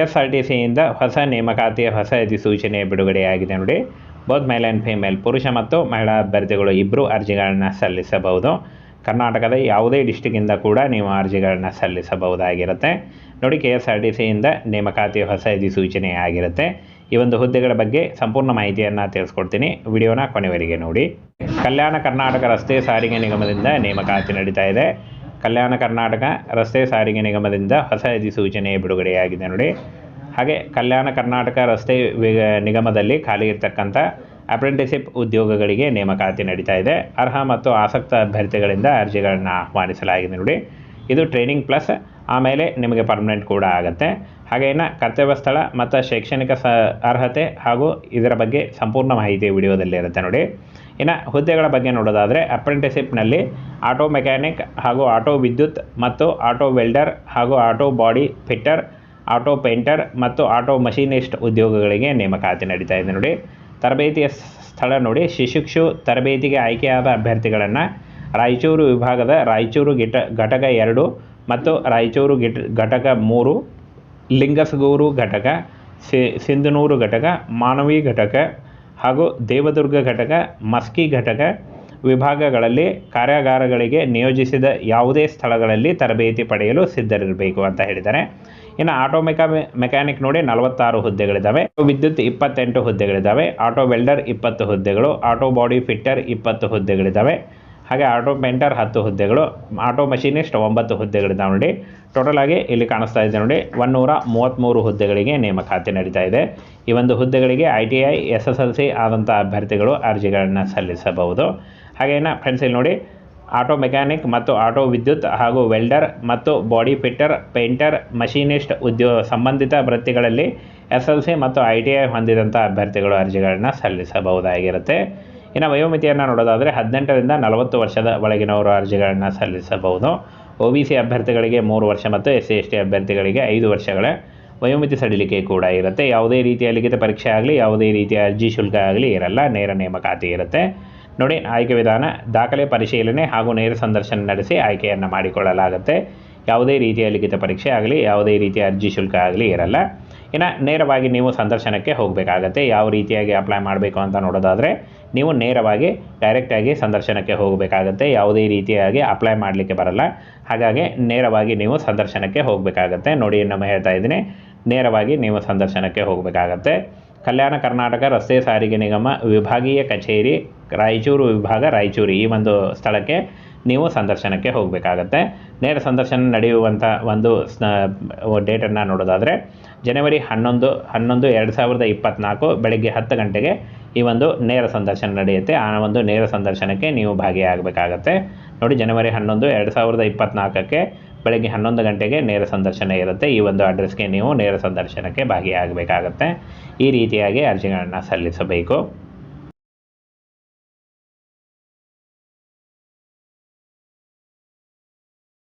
S R T ಹೊಸ ನೇಮಕಾತಿಯ ಹೊಸ ಅಧಿಸೂಚನೆ ಬಿಡುಗಡೆಯಾಗಿದೆ ನೋಡಿ. ಬೋತ್ ಮೇಲ್ ಆ್ಯಂಡ್ ಫಿಮೇಲ್ ಪುರುಷ ಮತ್ತು ಮಹಿಳಾ ಅಭ್ಯರ್ಥಿಗಳು ಇಬ್ಬರು ಅರ್ಜಿಗಳನ್ನು ಸಲ್ಲಿಸಬಹುದು. ಕರ್ನಾಟಕದ ಯಾವುದೇ ಡಿಸ್ಟಿಕ್ಕಿಂದ ಕೂಡ ನೀವು ಅರ್ಜಿಗಳನ್ನು ಸಲ್ಲಿಸಬಹುದಾಗಿರುತ್ತೆ. ನೋಡಿ ಕೆ ಎಸ್ ಆರ್ ಟಿ ಸಿಯಿಂದ ನೇಮಕಾತಿಯ ಹೊಸ ಅಧಿಸೂಚನೆ ಆಗಿರುತ್ತೆ. ಈ ಒಂದು ಹುದ್ದೆಗಳ ಬಗ್ಗೆ ಸಂಪೂರ್ಣ ಮಾಹಿತಿಯನ್ನು ತಿಳಿಸ್ಕೊಡ್ತೀನಿ. ವಿಡಿಯೋನ ಕೊನೆವರೆಗೆ ನೋಡಿ. ಕಲ್ಯಾಣ ಕರ್ನಾಟಕ ರಸ್ತೆ ಸಾರಿಗೆ ನಿಗಮದಿಂದ ನೇಮಕಾತಿ ನಡೀತಾ ಇದೆ. ಕಲ್ಯಾಣ ಕರ್ನಾಟಕ ರಸ್ತೆ ಸಾರಿಗೆ ನಿಗಮದಿಂದ ಹೊಸ ಅಧಿಸೂಚನೆ ಬಿಡುಗಡೆಯಾಗಿದೆ ನೋಡಿ. ಹಾಗೆ ಕಲ್ಯಾಣ ಕರ್ನಾಟಕ ರಸ್ತೆ ನಿಗಮದಲ್ಲಿ ಖಾಲಿ ಇರತಕ್ಕಂಥ ಅಪ್ರೆಂಟಿಸಿಪ್ ಉದ್ಯೋಗಗಳಿಗೆ ನೇಮಕಾತಿ ನಡೀತಾ ಇದೆ. ಅರ್ಹ ಮತ್ತು ಆಸಕ್ತ ಅಭ್ಯರ್ಥಿಗಳಿಂದ ಅರ್ಜಿಗಳನ್ನು ಆಹ್ವಾನಿಸಲಾಗಿದೆ ನೋಡಿ. ಇದು ಟ್ರೈನಿಂಗ್ ಪ್ಲಸ್, ಆಮೇಲೆ ನಿಮಗೆ ಪರ್ಮನೆಂಟ್ ಕೂಡ ಆಗುತ್ತೆ. ಹಾಗೆ ಇನ್ನು ಕರ್ತವ್ಯ ಸ್ಥಳ ಮತ್ತು ಶೈಕ್ಷಣಿಕ ಸ, ಅರ್ಹತೆ ಹಾಗೂ ಇದರ ಬಗ್ಗೆ ಸಂಪೂರ್ಣ ಮಾಹಿತಿ ವಿಡಿಯೋದಲ್ಲಿ ಇರುತ್ತೆ ನೋಡಿ. ಇನ್ನು ಹುದ್ದೆಗಳ ಬಗ್ಗೆ ನೋಡೋದಾದರೆ ಅಪ್ರೆಂಟಿಸಿಪ್ನಲ್ಲಿ ಆಟೋ ಮೆಕ್ಯಾನಿಕ್ ಹಾಗೂ ಆಟೋ ವಿದ್ಯುತ್ ಮತ್ತು ಆಟೋ ವೆಲ್ಡರ್ ಹಾಗೂ auto body fitter, auto painter ಮತ್ತು ಆಟೋ ಮಷಿನಿಸ್ಟ್ ಉದ್ಯೋಗಗಳಿಗೆ ನೇಮಕಾತಿ ನಡೀತಾ ಇದೆ ನೋಡಿ. ತರಬೇತಿಯ ಸ್ಥಳ ನೋಡಿ. ಶಿಶುಕ್ಷು ತರಬೇತಿಗೆ ಆಯ್ಕೆಯಾದ ಅಭ್ಯರ್ಥಿಗಳನ್ನು ರಾಯಚೂರು ವಿಭಾಗದ ರಾಯಚೂರು ಗಿಟ, ಘಟಕ ಎರಡು ಮತ್ತು ರಾಯಚೂರು ಗಿಟ, ಘಟಕ ಮೂರು, ಲಿಂಗಸಗೂರು ಘಟಕ ಸಿಂಧನೂರು ಘಟಕ, ಮಾನವಿ ಘಟಕ ಹಾಗೂ ದೇವದುರ್ಗ ಘಟಕ, ಮಸ್ಕಿ ಘಟಕ ವಿಭಾಗಗಳಲ್ಲಿ ಕಾರ್ಯಾಗಾರಗಳಿಗೆ ನಿಯೋಜಿಸಿದ ಯಾವುದೇ ಸ್ಥಳಗಳಲ್ಲಿ ತರಬೇತಿ ಪಡೆಯಲು ಸಿದ್ಧರಿರಬೇಕು ಅಂತ ಹೇಳಿದ್ದಾರೆ. ಇನ್ನು ಆಟೋ ಮೆಕಾ ಮೆಕ್ಯಾನಿಕ್ ನೋಡಿ ನಲವತ್ತಾರು ಹುದ್ದೆಗಳಿದ್ದಾವೆ. ವಿದ್ಯುತ್ ಇಪ್ಪತ್ತೆಂಟು ಹುದ್ದೆಗಳಿದ್ದಾವೆ. ಆಟೋ ವೆಲ್ಡರ್ ಇಪ್ಪತ್ತು ಹುದ್ದೆಗಳು, ಆಟೋ ಬಾಡಿ ಫಿಟ್ಟರ್ ಇಪ್ಪತ್ತು ಹುದ್ದೆಗಳಿದ್ದಾವೆ. ಹಾಗೆ ಆಟೋ ಪೇಂಟರ್ ಹತ್ತು ಹುದ್ದೆಗಳು, ಆಟೋ ಮಷೀನಿಸ್ಟ್ ಒಂಬತ್ತು ಹುದ್ದೆಗಳಿದ್ದಾವೆ ನೋಡಿ. ಟೋಟಲ್ ಆಗಿ ಇಲ್ಲಿ ಕಾಣಿಸ್ತಾ ಇದೆ ನೋಡಿ ಒನ್ನೂರ ಮೂವತ್ತ್ಮೂರು ಹುದ್ದೆಗಳಿಗೆ ನೇಮಕಾತಿ ನಡೀತಾ ಇದೆ. ಈ ಒಂದು ಹುದ್ದೆಗಳಿಗೆ I T I S S L C ಆದಂಥ ಅಭ್ಯರ್ಥಿಗಳು ಅರ್ಜಿಗಳನ್ನು ಸಲ್ಲಿಸಬಹುದು. ಹಾಗೇನ ಫ್ರೆಂಡ್ಸ್ ಇಲ್ಲಿ ನೋಡಿ, ಆಟೋ ಮೆಕ್ಯಾನಿಕ್ ಮತ್ತು ಆಟೋ ವಿದ್ಯುತ್ ಹಾಗೂ ವೆಲ್ಡರ್ ಮತ್ತು ಬಾಡಿ ಫಿಟ್ಟರ್, ಪೇಂಟರ್ ಮಷೀನಿಸ್ಟ್ ಉದ್ಯೋಗ ಸಂಬಂಧಿತ ವೃತ್ತಿಗಳಲ್ಲಿ ಎಸ್ ಎಲ್ ಸಿ ಮತ್ತು ಐ ಟಿ ಐ ಹೊಂದಿದಂಥ ಅಭ್ಯರ್ಥಿಗಳು ಅರ್ಜಿಗಳನ್ನು ಸಲ್ಲಿಸಬಹುದಾಗಿರುತ್ತೆ. ಇನ್ನು ವಯೋಮಿತಿಯನ್ನು ನೋಡೋದಾದರೆ ಹದಿನೆಂಟರಿಂದ ನಲವತ್ತು ವರ್ಷದ ಒಳಗಿನವರು ಅರ್ಜಿಗಳನ್ನು ಸಲ್ಲಿಸಬಹುದು. ಒ ಬಿ ಸಿ ಅಭ್ಯರ್ಥಿಗಳಿಗೆ ಮೂರು ವರ್ಷ ಮತ್ತು ಎಸ್ ಸಿ ಎಸ್ ಟಿ ಅಭ್ಯರ್ಥಿಗಳಿಗೆ ಐದು ವರ್ಷಗಳ ವಯೋಮಿತಿ ಸಡಿಲಿಕೆ ಕೂಡ ಇರುತ್ತೆ. ಯಾವುದೇ ರೀತಿಯ ಲಿಖಿತ ಪರೀಕ್ಷೆ ಆಗಲಿ, ಯಾವುದೇ ರೀತಿಯ ಅರ್ಜಿ ಶುಲ್ಕ ಆಗಲಿ ಇರಲ್ಲ. ನೇರ ನೇಮಕಾತಿ ಇರುತ್ತೆ. ನೋಡಿ, ಆಯ್ಕೆ ವಿಧಾನ, ದಾಖಲೆ ಪರಿಶೀಲನೆ ಹಾಗೂ ನೇರ ಸಂದರ್ಶನ ನಡೆಸಿ ಆಯ್ಕೆಯನ್ನು ಮಾಡಿಕೊಳ್ಳಲಾಗುತ್ತೆ. ಯಾವುದೇ ರೀತಿಯ ಲಿಖಿತ ಪರೀಕ್ಷೆ ಆಗಲಿ, ಯಾವುದೇ ರೀತಿಯ ಅರ್ಜಿ ಶುಲ್ಕ ಆಗಲಿ ಇರಲ್ಲ. ಇನ್ನು ನೇರವಾಗಿ ನೀವು ಸಂದರ್ಶನಕ್ಕೆ ಹೋಗಬೇಕಾಗತ್ತೆ. ಯಾವ ರೀತಿಯಾಗಿ ಅಪ್ಲೈ ಮಾಡಬೇಕು ಅಂತ ನೋಡೋದಾದರೆ, ನೀವು ನೇರವಾಗಿ ಡೈರೆಕ್ಟಾಗಿ ಸಂದರ್ಶನಕ್ಕೆ ಹೋಗಬೇಕಾಗತ್ತೆ. ಯಾವುದೇ ರೀತಿಯಾಗಿ ಅಪ್ಲೈ ಮಾಡಲಿಕ್ಕೆ ಬರಲ್ಲ. ಹಾಗಾಗಿ ನೇರವಾಗಿ ನೀವು ಸಂದರ್ಶನಕ್ಕೆ ಹೋಗಬೇಕಾಗತ್ತೆ. ನೋಡಿ ನಮ್ಮ ಹೇಳ್ತಾ ಇದ್ದೀನಿ. ನೇರವಾಗಿ ನೀವು ಸಂದರ್ಶನಕ್ಕೆ ಹೋಗಬೇಕಾಗತ್ತೆ. ಕಲ್ಯಾಣ ಕರ್ನಾಟಕ ರಸ್ತೆ ಸಾರಿಗೆ ನಿಗಮ ವಿಭಾಗೀಯ ಕಚೇರಿ, ರಾಯಚೂರು ವಿಭಾಗ ರಾಯಚೂರು ಈ ಒಂದು ಸ್ಥಳಕ್ಕೆ ನೀವು ಸಂದರ್ಶನಕ್ಕೆ ಹೋಗಬೇಕಾಗತ್ತೆ. ನೇರ ಸಂದರ್ಶನ ನಡೆಯುವಂಥ ಒಂದು ಡೇಟನ್ನು ನೋಡೋದಾದರೆ, ಜನವರಿ ಹನ್ನೊಂದು ಹನ್ನೊಂದು ಎರಡು ಸಾವಿರದ ಇಪ್ಪತ್ತ್ನಾಲ್ಕು ಬೆಳಗ್ಗೆ ಹತ್ತು ಗಂಟೆಗೆ ಈ ಒಂದು ನೇರ ಸಂದರ್ಶನ ನಡೆಯುತ್ತೆ. ಆ ಒಂದು ನೇರ ಸಂದರ್ಶನಕ್ಕೆ ನೀವು ಭಾಗಿಯಾಗಬೇಕಾಗತ್ತೆ. ನೋಡಿ, ಜನವರಿ ಹನ್ನೊಂದು ಎರಡು ಸಾವಿರದ ಇಪ್ಪತ್ತ್ನಾಲ್ಕಕ್ಕೆ ಬೆಳಗ್ಗೆ ಹನ್ನೊಂದು ಗಂಟೆಗೆ ನೇರ ಸಂದರ್ಶನ ಇರುತ್ತೆ. ಈ ಒಂದು ಅಡ್ರೆಸ್ಗೆ ನೀವು ನೇರ ಸಂದರ್ಶನಕ್ಕೆ ಭಾಗಿಯಾಗಬೇಕಾಗತ್ತೆ. ಈ ರೀತಿಯಾಗಿ ಅರ್ಜಿಗಳನ್ನು ಸಲ್ಲಿಸಬೇಕು.